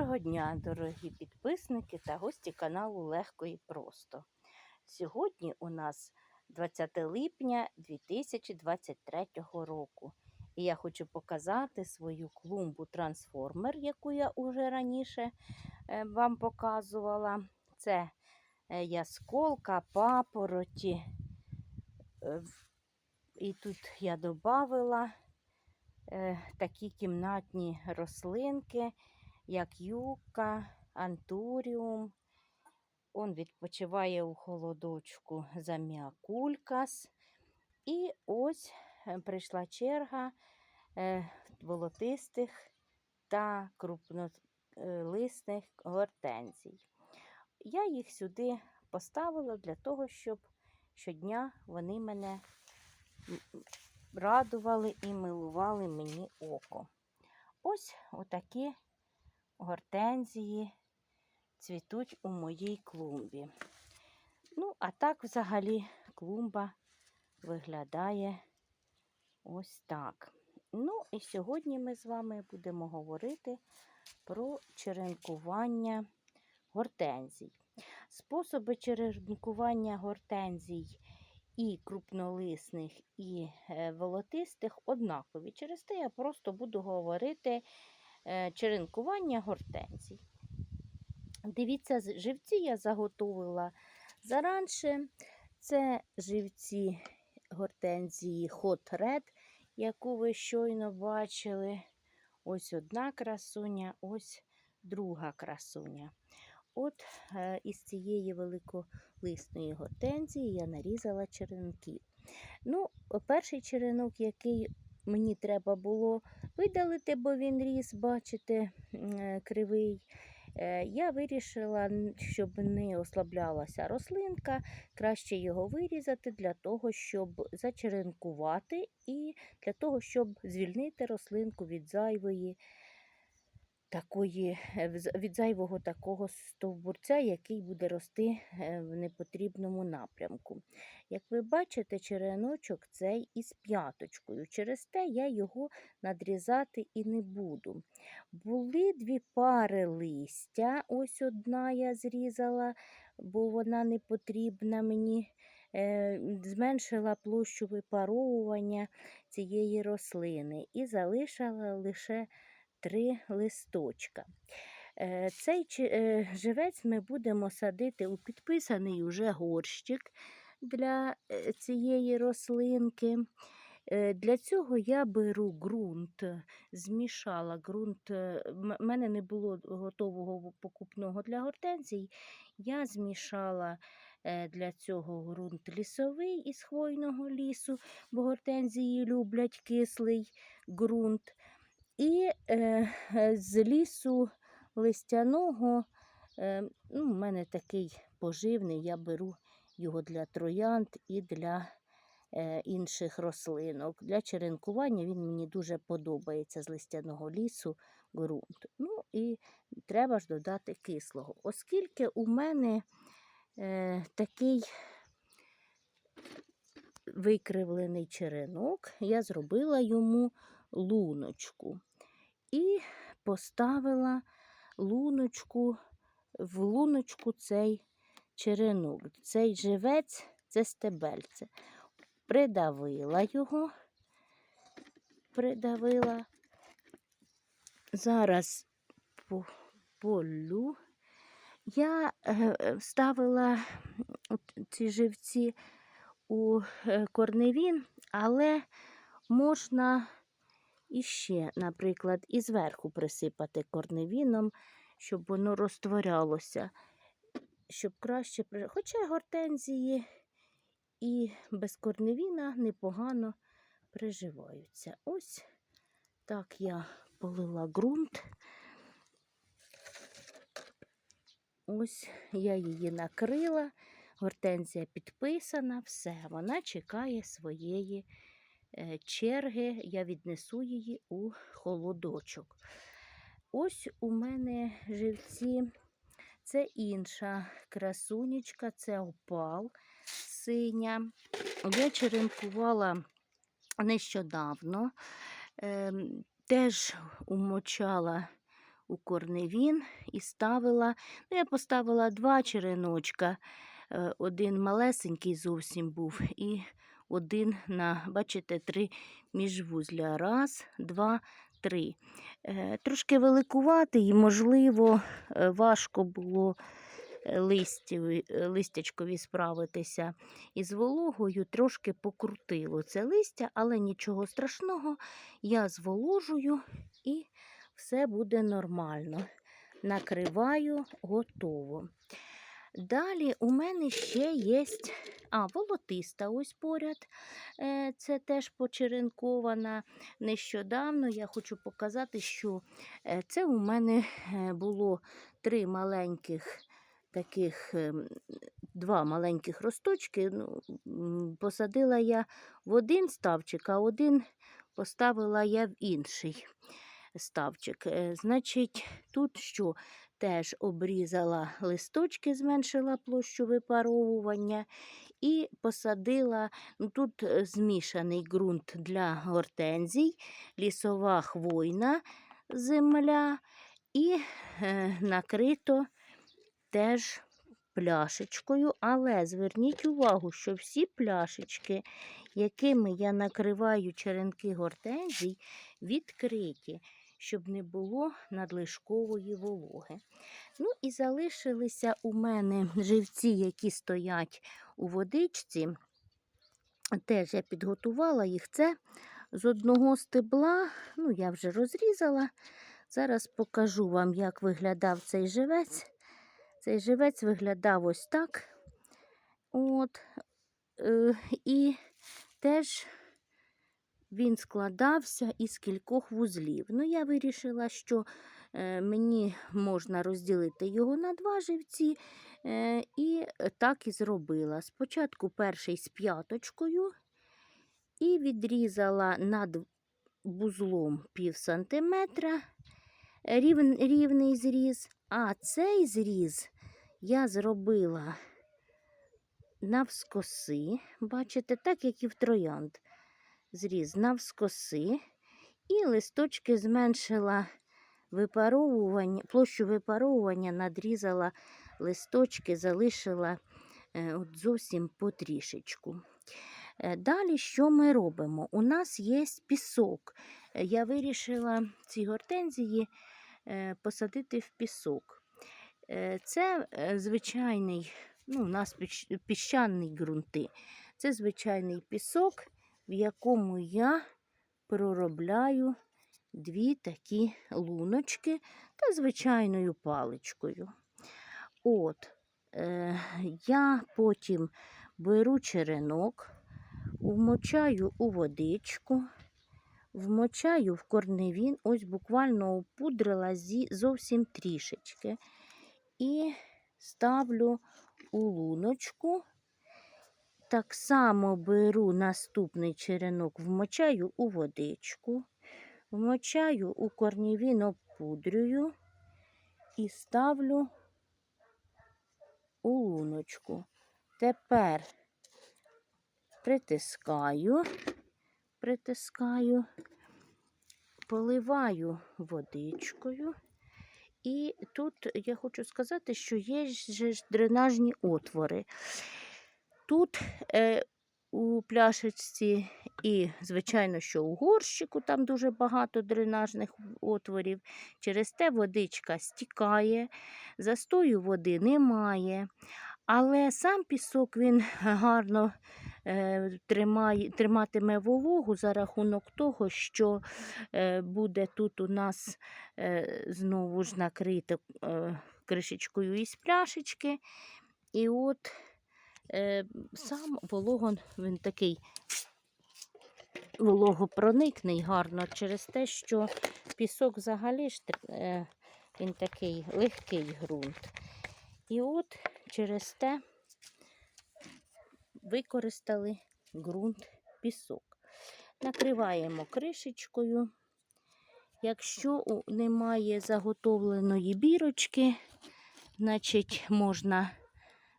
Доброго дня, дорогі підписники та гості каналу Легко і Просто. Сьогодні у нас 20 липня 2023 року. І я хочу показати свою клумбу трансформер, яку я уже раніше е, вам показувала. Це е, ясколка, папороті. Е, І тут я додавила такі кімнатні рослинки як юка, антуріум. Он відпочиває у холодочку заміакулькас. І ось е, прийшла черга е, волотистих та крупнолисних гортензій. Я їх сюди поставила для того, щоб щодня вони мене радували і милували мені око. Ось отакі гортензії цвітуть у моїй клумбі. Ну, а так взагалі клумба виглядає ось так. Ну, і сьогодні ми з вами будемо говорити про черенкування гортензій. Способи черенкування гортензій і крупнолисних, і е, волотистих однакові. Через те я просто буду говорити черенкування гортензій. Дивіться, живці я заготовила заранше. Це живці гортензії Hot Red, яку ви щойно бачили. Ось одна красуня, ось друга красуня. От е, із цієї великолисної гортензії я нарізала черенки. Ну, перший черенок, який мені треба було видалити, бо він ріс, бачите, е, кривий. Е, Я вирішила, щоб не ослаблялася рослинка, краще його вирізати для того, щоб зачеренкувати і для того, щоб звільнити рослинку від зайвої такої, е, від зайвого такого стовбурця, який буде рости е, в непотрібному напрямку. Як ви бачите, череночок цей із п'яточкою. Через те я його надрізати і не буду. Були дві пари листя. Ось одна я зрізала, бо вона не потрібна мені. е, Зменшила площу випаровування цієї рослини і залишила лише три листочка. Е, Цей е, живець ми будемо садити у підписаний уже горщик для е, цієї рослинки. Для цього я беру ґрунт, змішала ґрунт. У мене не було готового покупного для гортензій. Я змішала для цього ґрунт лісовий із хвойного лісу, бо гортензії люблять кислий ґрунт. І е, е, з лісу листяного, е, ну, у мене такий поживний, я беру його для троянд і для е, інших рослинок. Для черенкування він мені дуже подобається з листяного лісу ґрунт. Ну і треба ж додати кислого. Оскільки у мене е, такий викривлений черенок, я зробила йому луночку і поставила луночку в луночку цей черенок. Цей живець це стебельце. Придавила його, придавила. Зараз по- полю. Я е, е, вставила ці живці у е, корневін, але можна іще, наприклад, і зверху присипати корневіном, щоб воно розтворялося, щоб краще Хоча гортензії і без корневіна непогано приживаються. Ось так я полила ґрунт. Ось я її накрила, гортензія підписана, все, вона чекає своєї черги, я віднесу її у холодочок. Ось у мене живці, це інша красунечка, це опал синя. Я черенкувала нещодавно, ем, теж умочала у корневін і ставила. Ну, я поставила два череночка. Е, Один малесенький зовсім був, і один на, бачите, три міжвузля. Раз, два, три. Е, Трошки великуватий, і, можливо, е, важко було е, листячкові справитися із вологою, трошки покрутило це листя, але нічого страшного. Я зволожую і все буде нормально. Накриваю, готово. Далі у мене ще є а, волотиста ось поряд. Е, Це теж почеренкована нещодавно. Я хочу показати, що е, це у мене е, було три маленьких таких, два маленьких росточки. Ну, Посадила я в один ставчик, а один поставила я в інший ставчик. Значить, тут що теж обрізала листочки, зменшила площу випаровування і посадила. Ну, тут е, змішаний ґрунт для гортензій, лісова хвойна земля і е, накрито теж пляшечкою. Але зверніть увагу, що всі пляшечки, якими я накриваю черенки гортензій, відкриті, щоб не було надлишкової вологи. Ну і залишилися у мене живці, які стоять у водичці. Теж я підготувала їх. Це з одного стебла, ну, я вже розрізала. Зараз покажу вам, як виглядав цей живець. Цей живець виглядав ось так. От. Е, і теж він складався із кількох вузлів. Ну, я вирішила, що е, мені можна розділити його на два живці, е, і так і зробила. Спочатку перший з п'яточкою і відрізала над вузлом пів сантиметра рів, рівний зріз, а цей зріз я зробила навскоси, бачите, так як і в троянд. Зріз навскоси, і листочки зменшила випаровування, площу випаровування, надрізала листочки, залишила е, от зовсім потрішечку. Е, Далі що ми робимо? У нас є пісок. Е, Я вирішила ці гортензії посадити в пісок. Це звичайний, ну, у нас піщ- піщані ґрунти. Це звичайний пісок, в якому я проробляю дві такі луночки та звичайною паличкою. От, е, я потім беру черенок, вмочаю у водичку, вмочаю в корневін, ось буквально опудрила зі, зовсім трішечки. І ставлю у луночку. Так само беру наступний черенок, вмочаю у водичку, вмочаю у корнівін, опудрюю і ставлю у луночку. Тепер притискаю, притискаю, поливаю водичкою. І тут я хочу сказати, що є ж дренажні отвори. Тут е, у пляшечці і, звичайно, що у горщику там дуже багато дренажних отворів. Через те водичка стікає, застою води немає. Але сам пісок він гарно е, тримає, триматиме вологу за рахунок того, що е, буде тут у нас е, знову ж накрито е, кришечкою із пляшечки. І от сам волого, він такий вологопроникний гарно через те, що пісок взагалі ж е, він такий легкий ґрунт. І от через те використали ґрунт пісок. Накриваємо кришечкою. Якщо немає заготовленої бірочки, значить можна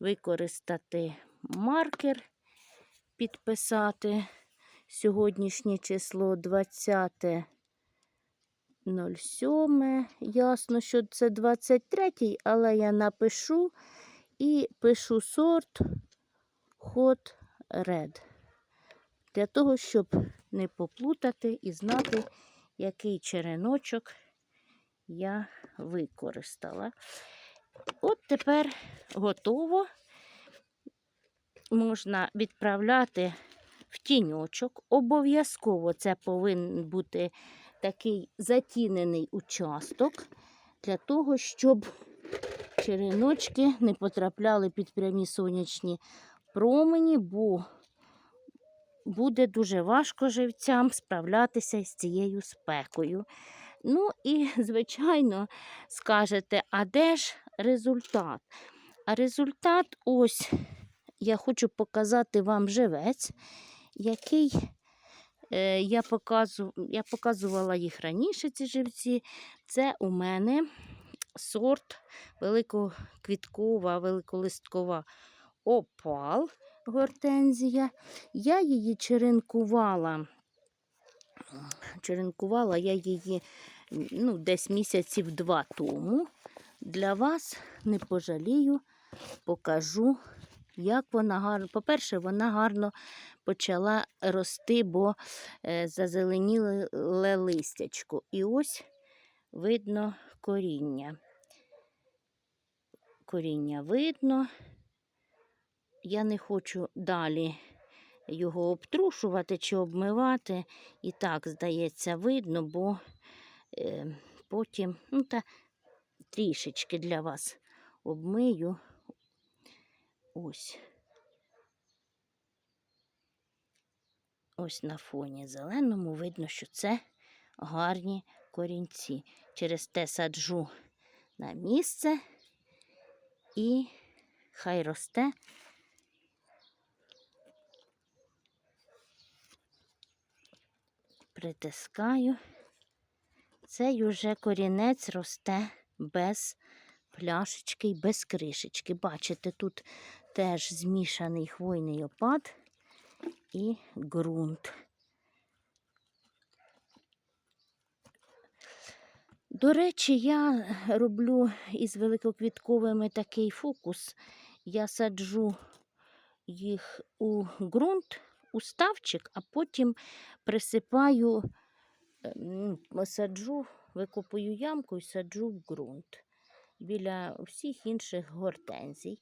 використати маркер, підписати сьогоднішнє число 20 07. Ясно, що це 23, але я напишу і пишу сорт Hot Red. Для того, щоб не поплутати і знати, який череночок я використала. От тепер готово. Можна відправляти в тіньочок. Обов'язково це повинен бути такий затінений участок для того, щоб череночки не потрапляли під прямі сонячні промені, бо буде дуже важко живцям справлятися з цією спекою. Ну і, звичайно, скажете, а де ж результат? А результат ось я хочу показати вам живець, який е, я, показу, я показувала їх раніше, ці живці. Це у мене сорт великоквіткова, великолисткова опал гортензія. Я її черенкувала. Черенкувала я її ну, десь місяців два тому. Для вас не пожалію, покажу, як вона гарно. По-перше, вона гарно почала рости, бо е, зазеленіле листячко. І ось видно коріння. Коріння видно. Я не хочу далі його обтрушувати чи обмивати. І так, здається, видно, бо е, потім ну, та, трішечки для вас обмию. Ось. Ось на фоні зеленому видно, що це гарні корінці. Через те саджу на місце і хай росте. Притискаю. Цей уже корінець росте без пляшечки і без кришечки. Бачите, тут теж змішаний хвойний опад і ґрунт. До речі, я роблю із великоквітковими такий фокус. Я саджу їх у ґрунт, у ставчик, а потім присипаю, ем, саджу, викопую ямку і саджу в ґрунт біля всіх інших гортензій.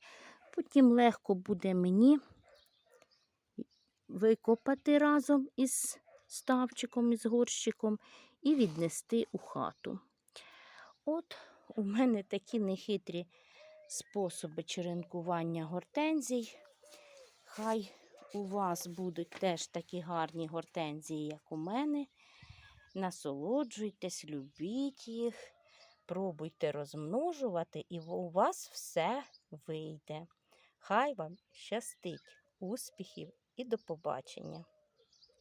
Потім легко буде мені викопати разом із ставчиком, із горщиком і віднести у хату. От у мене такі нехитрі способи черенкування гортензій. Хай у вас будуть теж такі гарні гортензії, як у мене. Насолоджуйтесь, любіть їх, пробуйте розмножувати, і у вас все вийде. Хай вам щастить, успіхів і до побачення!